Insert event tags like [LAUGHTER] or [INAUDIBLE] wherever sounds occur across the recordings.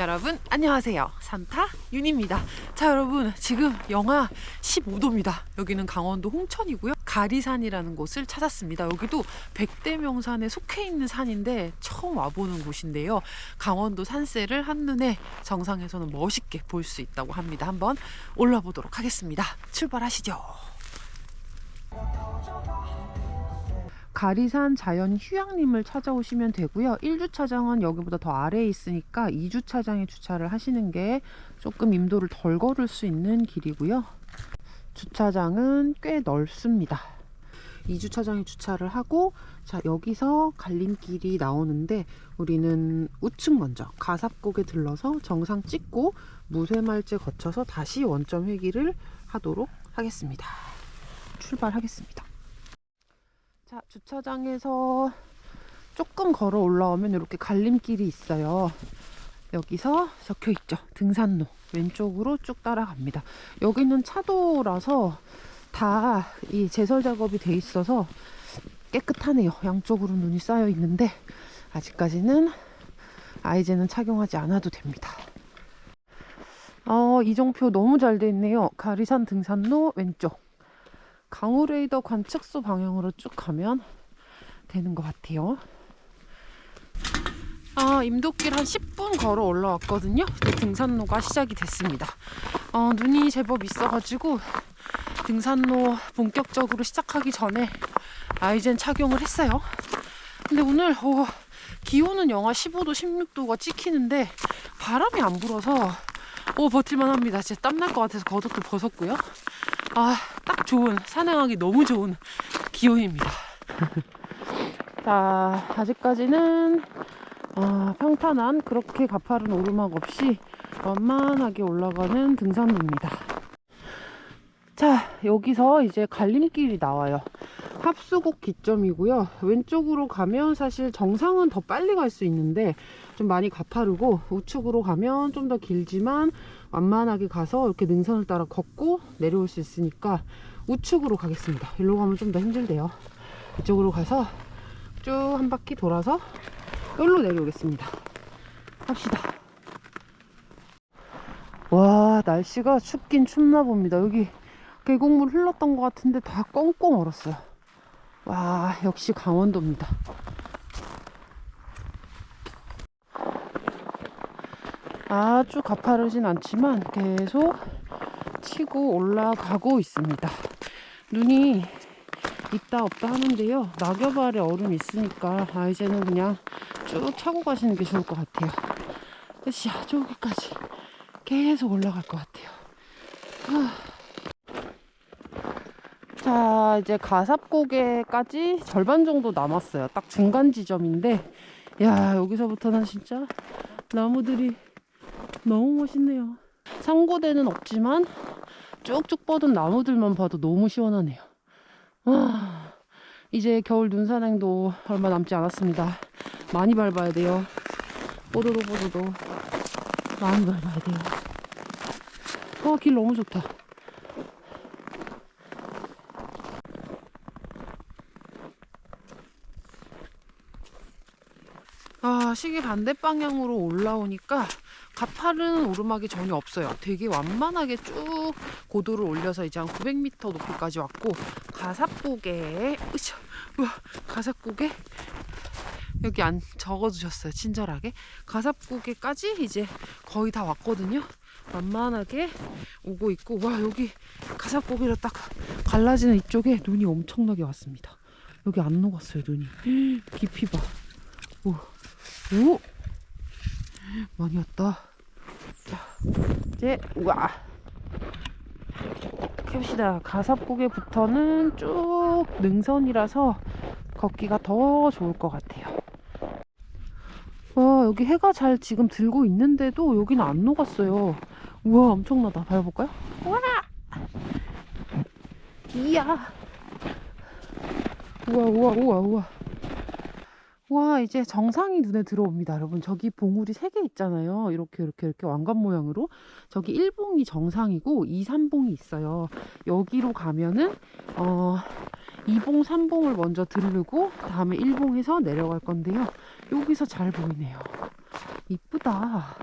여러분 안녕하세요. 산타 윤입니다. 자 여러분 지금 영하 15도입니다. 여기는 강원도 홍천이고요. 가리산이라는 곳을 찾았습니다. 여기도 백대명산에 속해 있는 산인데 처음 와보는 곳인데요. 강원도 산세를 한눈에 정상에서는 멋있게 볼 수 있다고 합니다. 한번 올라보도록 하겠습니다. 출발하시죠 가리산 자연 휴양림을 찾아오시면 되고요. 1주차장은 여기보다 더 아래에 있으니까 2주차장에 주차를 하시는 게 조금 임도를 덜 걸을 수 있는 길이고요. 주차장은 꽤 넓습니다. 2주차장에 주차를 하고 자 여기서 갈림길이 나오는데 우리는 우측 먼저 가삽곡에 들러서 정상 찍고 무쇠말제 거쳐서 다시 원점 회기를 하도록 하겠습니다. 출발하겠습니다. 자, 주차장에서 조금 걸어 올라오면 이렇게 갈림길이 있어요. 여기서 적혀 있죠. 등산로. 왼쪽으로 쭉 따라갑니다. 여기는 차도라서 다 이 제설 작업이 돼 있어서 깨끗하네요. 양쪽으로 눈이 쌓여 있는데 아직까지는 아이제는 착용하지 않아도 됩니다. 어, 이종표 너무 잘 돼 있네요. 가리산 등산로 왼쪽. 강우 레이더 관측소 방향으로 쭉 가면 되는 것 같아요. 아, 임도길 한 10분 걸어 올라왔거든요. 등산로가 시작이 됐습니다. 어, 눈이 제법 있어가지고 등산로 본격적으로 시작하기 전에 아이젠 착용을 했어요. 근데 오늘 어, 기온은 영하 15도, 16도가 찍히는데 바람이 안 불어서 오 버틸만 합니다. 진짜 땀날 것 같아서 겉옷도 벗었고요. 아, 딱 좋은, 산행하기 너무 좋은 기온입니다. [LAUGHS] 자, 아직까지는 어, 평탄한 그렇게 가파른 오르막 없이 완만하게 올라가는 등산로입니다. 자, 여기서 이제 갈림길이 나와요. 합수곡 기점이고요. 왼쪽으로 가면 사실 정상은 더 빨리 갈 수 있는데 좀 많이 가파르고 우측으로 가면 좀 더 길지만 완만하게 가서 이렇게 능선을 따라 걷고 내려올 수 있으니까 우측으로 가겠습니다. 일로 가면 좀 더 힘들대요. 이쪽으로 가서 쭉 한 바퀴 돌아서 여기로 내려오겠습니다. 합시다. 와 날씨가 춥긴 춥나 봅니다. 여기 계곡물 흘렀던 것 같은데 다 꽁꽁 얼었어요. 와 역시 강원도입니다. 아주 가파르진 않지만 계속 치고 올라가고 있습니다. 눈이 있다 없다 하는데요. 낙엽 아래 얼음 있으니까 아 이제는 그냥 쭉 차고 가시는 게 좋을 것 같아요. 으쌰 저기까지 계속 올라갈 것 같아요. 아. 자 이제 가삽고개까지 절반 정도 남았어요. 딱 중간 지점인데 야 여기서부터는 진짜 나무들이 너무 멋있네요. 상고대는 없지만 쭉쭉 뻗은 나무들만 봐도 너무 시원하네요. 와, 이제 겨울 눈산행도 얼마 남지 않았습니다. 많이 밟아야 돼요. 뽀로로 뽀로로 많이 밟아야 돼요. 와, 길 너무 좋다. 아, 시계 반대 방향으로 올라오니까 가파른 오르막이 전혀 없어요. 되게 완만하게 쭉 고도를 올려서 이제 한 900m 높이까지 왔고 우와, 가삽고개 여기 안 적어주셨어요. 친절하게 가삽고개까지 이제 거의 다 왔거든요. 완만하게 오고 있고 와 여기 가삽고개로 딱 갈라지는 이쪽에 눈이 엄청나게 왔습니다. 여기 안 녹았어요 눈이 [GASPS] 깊이 봐. 오. 오! 많이 왔다. 자, 이제, 우와. 캡시다. 가삽고개부터는 쭉 능선이라서 걷기가 더 좋을 것 같아요. 와, 여기 해가 잘 지금 들고 있는데도 여기는 안 녹았어요. 우와, 엄청나다. 밟아볼까요? 우와! 이야! 우와, 우와, 우와, 우와. 와 이제 정상이 눈에 들어옵니다 여러분. 저기 봉우리 3개 있잖아요. 이렇게 이렇게 이렇게 왕관 모양으로. 저기 1봉이 정상이고 2, 3봉이 있어요. 여기로 가면은 어 2봉 3봉을 먼저 들르고 다음에 1봉에서 내려갈 건데요. 여기서 잘 보이네요. 이쁘다.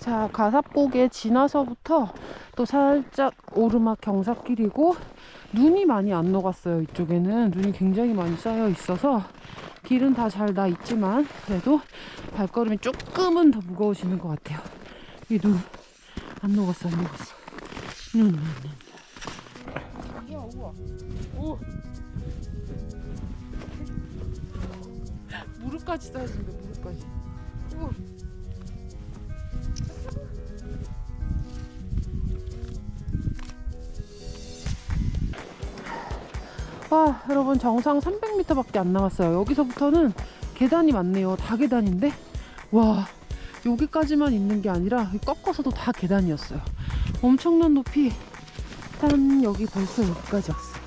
자, 가사복에 지나서부터 또 살짝 오르막 경사길이고 눈이 많이 안 녹았어요. 이쪽에는 눈이 굉장히 많이 쌓여 있어서 길은 다잘나 있지만 그래도 발걸음이 조금은 더 무거워지는 것 같아요. 이 눈 안 녹았어, 안 녹았어. 눈, 눈, 눈. 무릎까지 쌓였습니다. 무릎까지. 우 아, 여러분 정상 300m밖에 안 남았어요. 여기서부터는 계단이 많네요. 다 계단인데, 와, 여기까지만 있는 게 아니라 꺾어서도 다 계단이었어요. 엄청난 높이. 일단 여기 벌써 여기까지 왔어요.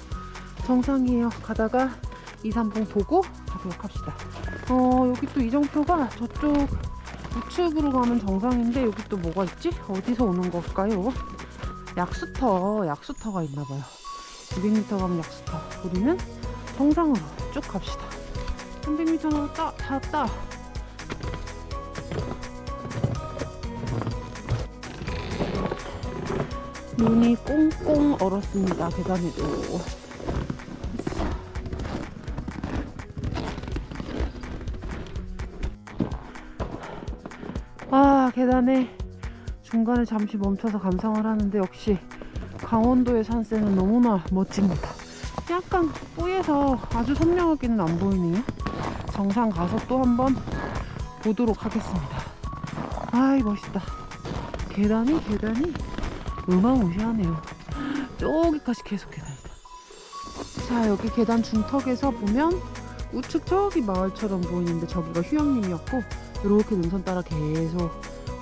정상이에요. 가다가 2, 3봉 보고 가도록 합시다. 어, 여기 또 이정표가 저쪽 우측으로 가면 정상인데 여기 또 뭐가 있지? 어디서 오는 걸까요? 약수터, 약수터가 있나봐요. 200m 가면 약수터. 우리는 정상으로 쭉 갑시다. 300m 넘었다. 닿았다. 눈이 꽁꽁 얼었습니다. 계단에도. 아, 계단에 중간에 잠시 멈춰서 감상을 하는데 역시 강원도의 산세는 너무나 멋집니다. 약간 뿌예서 아주 선명하게는 안 보이네요. 정상 가서 또 한번 보도록 하겠습니다. 아이 멋있다. 계단이 계단이 어마무시하네요. 저기까지 계속 계단이다. 자 여기 계단 중턱에서 보면 우측 저기 마을처럼 보이는데 저기가 휴양림이었고 이렇게 능선 따라 계속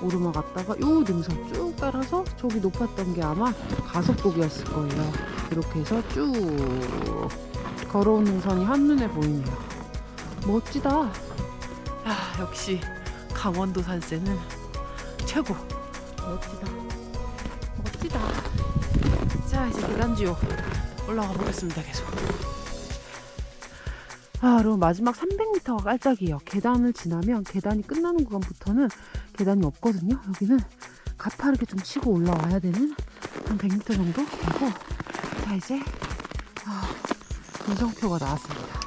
오르막 갔다가 요 능선 쭉 따라서 저기 높았던 게 아마 가속도기였을 거예요. 이렇게 해서 쭉 걸어온 능선이 한눈에 보이네요. 멋지다. 아, 역시 강원도 산세는 최고. 멋지다. 멋지다. 자, 이제 계단지요. 올라가 보겠습니다, 계속. 아, 그럼 마지막 300m가 깔짝이에요. 계단을 지나면 계단이 끝나는 구간부터는 계단이 없거든요. 여기는 가파르게 좀 치고 올라와야 되는 한 100m 정도 되고 자 이제 아, 분성표가 나왔습니다.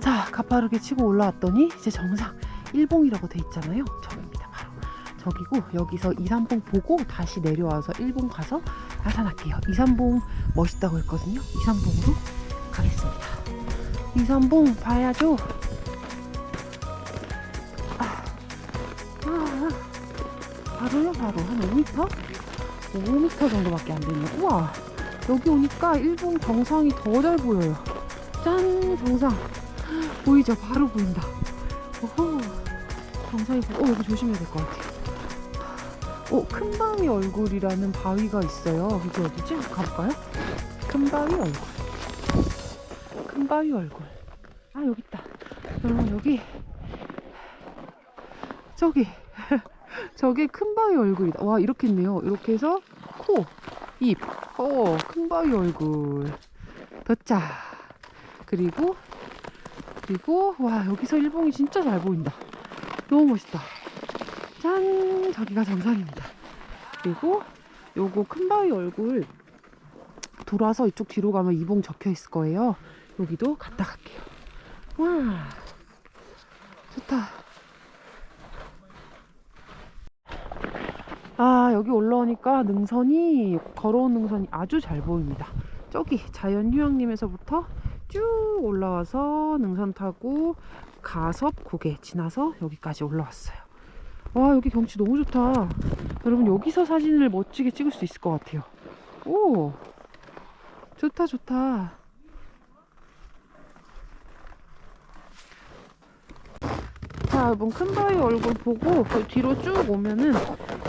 자 가파르게 치고 올라왔더니 이제 정상 1봉이라고 돼 있잖아요. 저기입니다. 바로 저기고 여기서 2, 3봉 보고 다시 내려와서 1봉 가서 나타날게요. 2, 3봉 멋있다고 했거든요. 2, 3봉으로 가겠습니다. 2, 3봉 봐야죠. 바로 한 5m? 5m 정도밖에 안 되네. 우와 여기 오니까 일본 정상이 더 잘 보여요. 짠 정상. 보이죠? 바로 보인다. 오호 정상이 보... 어 여기 조심해야 될 것 같아. 어 큰바위 얼굴이라는 바위가 있어요. 이게 어디지? 가볼까요? 큰바위 얼굴. 큰바위 얼굴. 아 여기 있다. 여러분 여기 저기 저게 큰 바위 얼굴이다. 와 이렇게 있네요. 이렇게 해서 코, 입, 어, 큰 바위 얼굴. 도착. 그리고 그리고 와 여기서 일봉이 진짜 잘 보인다. 너무 멋있다. 짠 저기가 정상입니다. 그리고 요거 큰 바위 얼굴 돌아서 이쪽 뒤로 가면 이봉 적혀 있을 거예요. 여기도 갔다 갈게요. 와 좋다. 아 여기 올라오니까 능선이 걸어온 능선이 아주 잘 보입니다. 저기 자연휴양림에서부터 쭉 올라와서 능선 타고 가섭 고개 지나서 여기까지 올라왔어요. 와 여기 경치 너무 좋다. 여러분 여기서 사진을 멋지게 찍을 수 있을 것 같아요. 오 좋다 좋다. 자 여러분 큰 바위 얼굴 보고 그 뒤로 쭉 오면은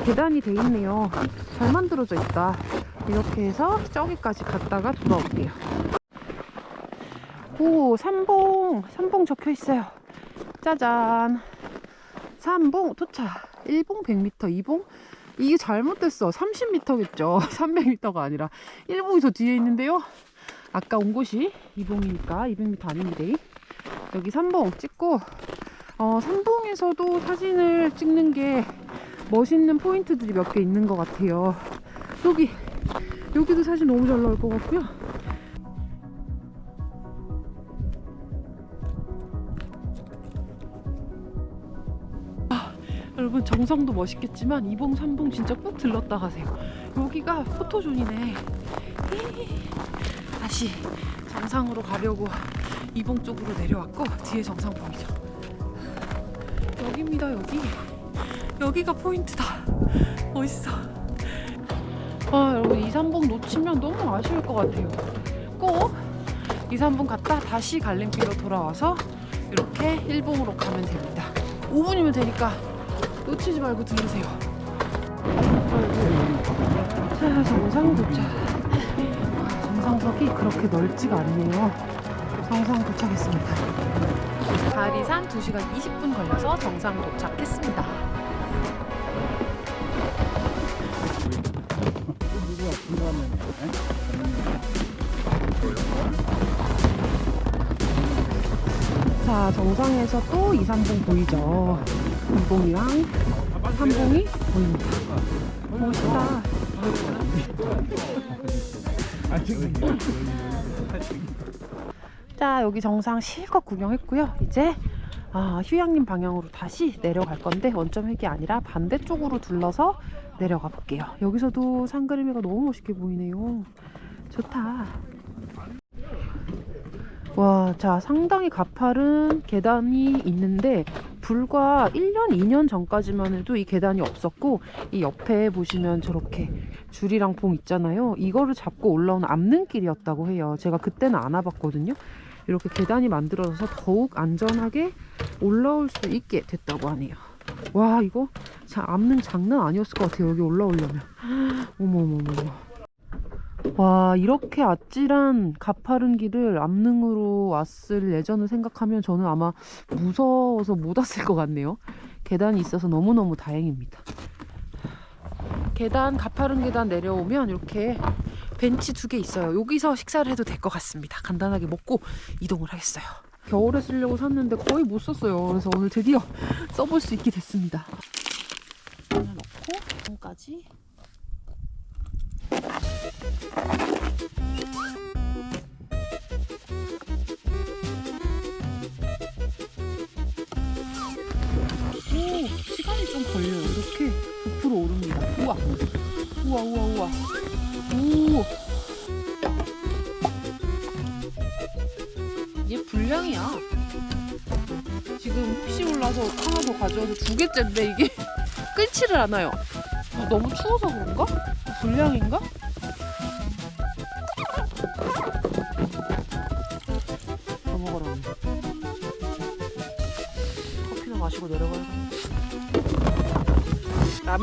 계단이 돼 있네요. 잘 만들어져 있다. 이렇게 해서 저기까지 갔다가 돌아올게요. 오, 삼봉. 삼봉 적혀 있어요. 짜잔. 삼봉 도착. 1봉 100m, 2봉 이게 잘못됐어. 30m겠죠. 300m가 [LAUGHS] 아니라 1봉이 저 뒤에 있는데요. 아까 온 곳이 2봉이니까 200m 아닙니다. 여기 3봉 찍고 어, 삼봉에서도 사진을 찍는 게 멋있는 포인트들이 몇 개 있는 것 같아요. 여기, 여기도 사진 너무 잘 나올 것 같고요. 아, 여러분 정상도 멋있겠지만 이봉 삼봉 진짜 꼭 들렀다 가세요. 여기가 포토존이네. 다시 정상으로 가려고 이봉 쪽으로 내려왔고 뒤에 정상 보이죠? 여기입니다 여기 여기가 포인트다. 멋있어. 아 여러분 2, 3봉 놓치면 너무 아쉬울 것 같아요. 꼭 2, 3봉 갔다 다시 갈림길로 돌아와서 이렇게 1봉으로 가면 됩니다. 5분이면 되니까 놓치지 말고 들으세요. 자 정상 도착 아, 정상석이 그렇게 넓지가 않네요. 정상 도착했습니다. 가리산 2시간 20분 걸려서 정상 도착했습니다 자 정상에서 또 2, 3봉 보이죠? 2봉이랑 3봉이 보입니다. 멋있다. 자 여기 정상 실컷 구경했고요. 이제 아, 휴양림 방향으로 다시 내려갈 건데 원점 획이 아니라 반대쪽으로 둘러서 내려가 볼게요. 여기서도 산그림이가 너무 멋있게 보이네요. 좋다 와, 자 상당히 가파른 계단이 있는데 불과 1년, 2년 전까지만 해도 이 계단이 없었고 이 옆에 보시면 저렇게 줄이랑 봉 있잖아요 이거를 잡고 올라오는 암릉길이었다고 해요 제가 그때는 안 와봤거든요 이렇게 계단이 만들어져서 더욱 안전하게 올라올 수 있게 됐다고 하네요. 와 이거 자 암는 장난 아니었을 것 같아요. 여기 올라오려면. [GASPS] 어머머머. 와 이렇게 아찔한 가파른 길을 암릉으로 왔을 예전을 생각하면 저는 아마 무서워서 못 왔을 것 같네요. 계단이 있어서 너무너무 다행입니다. 계단 가파른 계단 내려오면 이렇게 벤치 두 개 있어요. 여기서 식사를 해도 될 것 같습니다. 간단하게 먹고 이동을 하겠어요. 겨울에 쓰려고 샀는데 거의 못 썼어요. 그래서 오늘 드디어 써볼 수 있게 됐습니다. 하나 넣고 까지 오 시간이 좀 걸려요. 이렇게 부풀어 오릅니다. 우와 우와 우와 우와 오 얘 불량이야. 지금 혹시 몰라서 하나 더 가져와서 두 개째인데 이게 [LAUGHS] 끓지를 않아요. 어, 너무 추워서 그런가? 불량인가?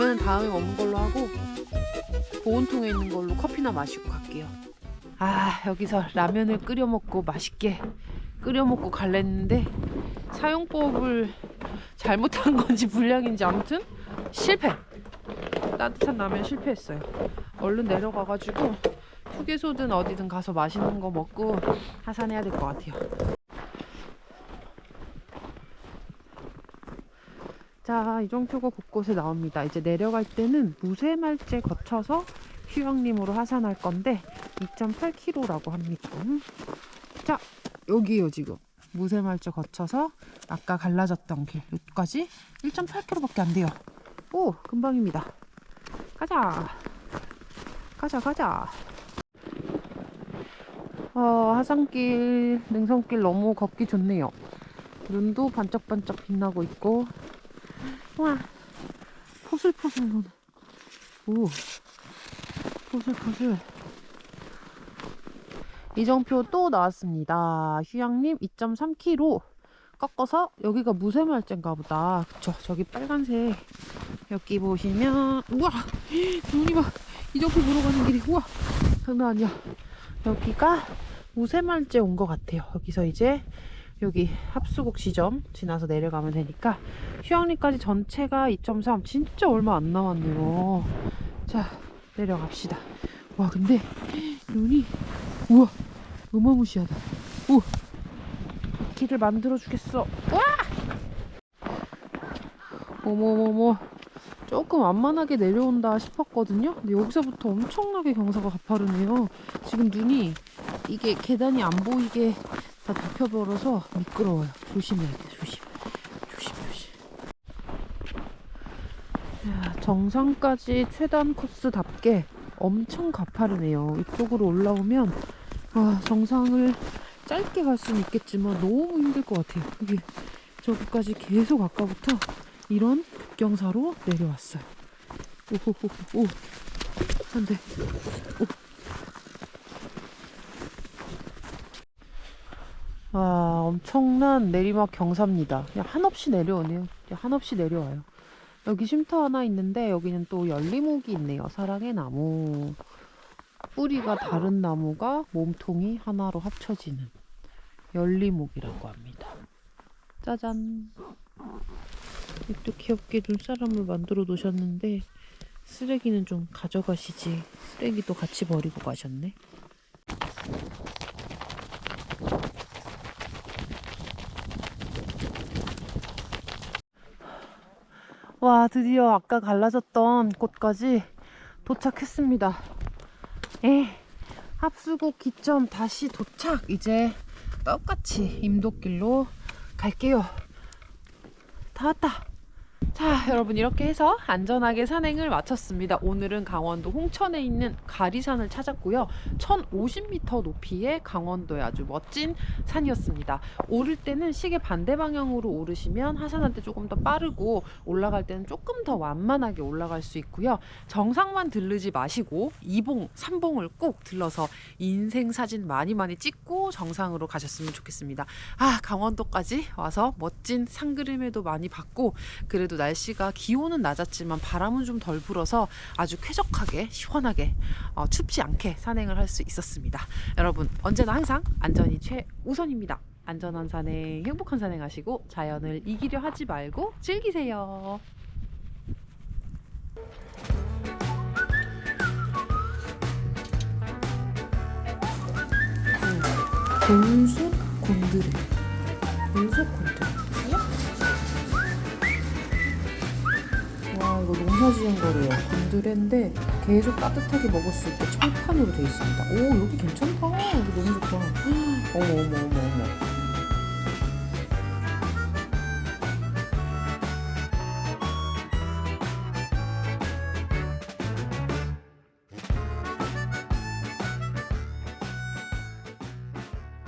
라면은 다음에 먹는 걸로 하고 보온통에 있는 걸로 커피나 마시고 갈게요. 아 여기서 라면을 끓여 먹고 맛있게 끓여 먹고 갈랬는데 사용법을 잘못한 건지 불량인지 아무튼 실패. 따뜻한 라면 실패했어요. 얼른 내려가가지고 휴게소든 어디든 가서 맛있는 거 먹고 하산해야 될 것 같아요. 자, 이정표가 곳곳에 나옵니다. 이제 내려갈 때는 무쇠말재 거쳐서 휴양림으로 하산할 건데 2.8km라고 합니다. 음. 자, 여기요 지금 무쇠말재 거쳐서 아까 갈라졌던 길 여기까지 1.8km밖에 안 돼요. 오, 금방입니다. 가자. 가자, 가자. 어, 하산길, 능선길 너무 걷기 좋네요. 눈도 반짝반짝 빛나고 있고 와. 포슬포슬 노는 오. 포슬포슬. 이정표 또 나왔습니다. 휴양림 2.3km 꺾어서 여기가 무쇠말재인가 보다. 그쵸? 저기 빨간색 여기 보시면 우와! 눈이 막 이정표 보러 가는 길이 우와! 장난 아니야. 여기가 무쇠말재 온것 같아요. 여기서 이제 여기 합수곡 지점 지나서 내려가면 되니까 휴양림까지 전체가 2.3 진짜 얼마 안 남았네요. 자 내려갑시다. 와 근데 눈이 우와 어마무시하다. 오 길을 만들어 주겠어. 와! 어머머머 조금 완만하게 내려온다 싶었거든요. 근데 여기서부터 엄청나게 경사가 가파르네요. 지금 눈이 이게 계단이 안 보이게 다 덮여버려서 미끄러워요. 조심해야 돼 조심. 조심 조심. 야, 정상까지 최단 코스답게 엄청 가파르네요. 이쪽으로 올라오면 아, 정상을 짧게 갈 수는 있겠지만 너무 힘들 것 같아요. 이게 저기까지 계속 아까부터 이런 급경사로 내려왔어요. 오호호호, 오, 안 돼. 오. 아, 엄청난 내리막 경사입니다. 그냥 한없이 내려오네요. 한없이 내려와요. 여기 쉼터 하나 있는데 여기는 또 열리목이 있네요. 사랑의 나무. 뿌리가 다른 나무가 몸통이 하나로 합쳐지는 열리목이라고 합니다. 짜잔. 또 귀엽게 눈사람을 만들어 놓으셨는데 쓰레기는 좀 가져가시지 쓰레기도 같이 버리고 가셨네 와 드디어 아까 갈라졌던 곳까지 도착했습니다. 에 합수국 기점 다시 도착. 이제 똑같이 임도길로 갈게요. 다 왔다. 자, 여러분 이렇게 해서 안전하게 산행을 마쳤습니다. 오늘은 강원도 홍천에 있는 가리산을 찾았고요. 1050m 높이의 강원도의 아주 멋진 산이었습니다. 오를 때는 시계 반대 방향으로 오르시면 하산할 때 조금 더 빠르고 올라갈 때는 조금 더 완만하게 올라갈 수 있고요. 정상만 들르지 마시고 2봉, 3봉을 꼭 들러서 인생 사진 많이 많이 찍고 정상으로 가셨으면 좋겠습니다. 아, 강원도까지 와서 멋진 산 그림에도 많이 봤고 그래도 날씨가 기온은 낮았지만 바람은 좀 덜 불어서 아주 쾌적하게 시원하게 어, 춥지 않게 산행을 할 수 있었습니다. 여러분 언제나 항상 안전이 최우선입니다. 안전한 산행, 행복한 산행 하시고 자연을 이기려 하지 말고 즐기세요. 돌솥 곤드레 돌솥 곤드레 농사지은 거래요. 곤드레인데 계속 따뜻하게 먹을 수 있게 철판으로 돼 있습니다. 오 여기 괜찮다. 여기 너무 좋다. 어머 어머 어머 어머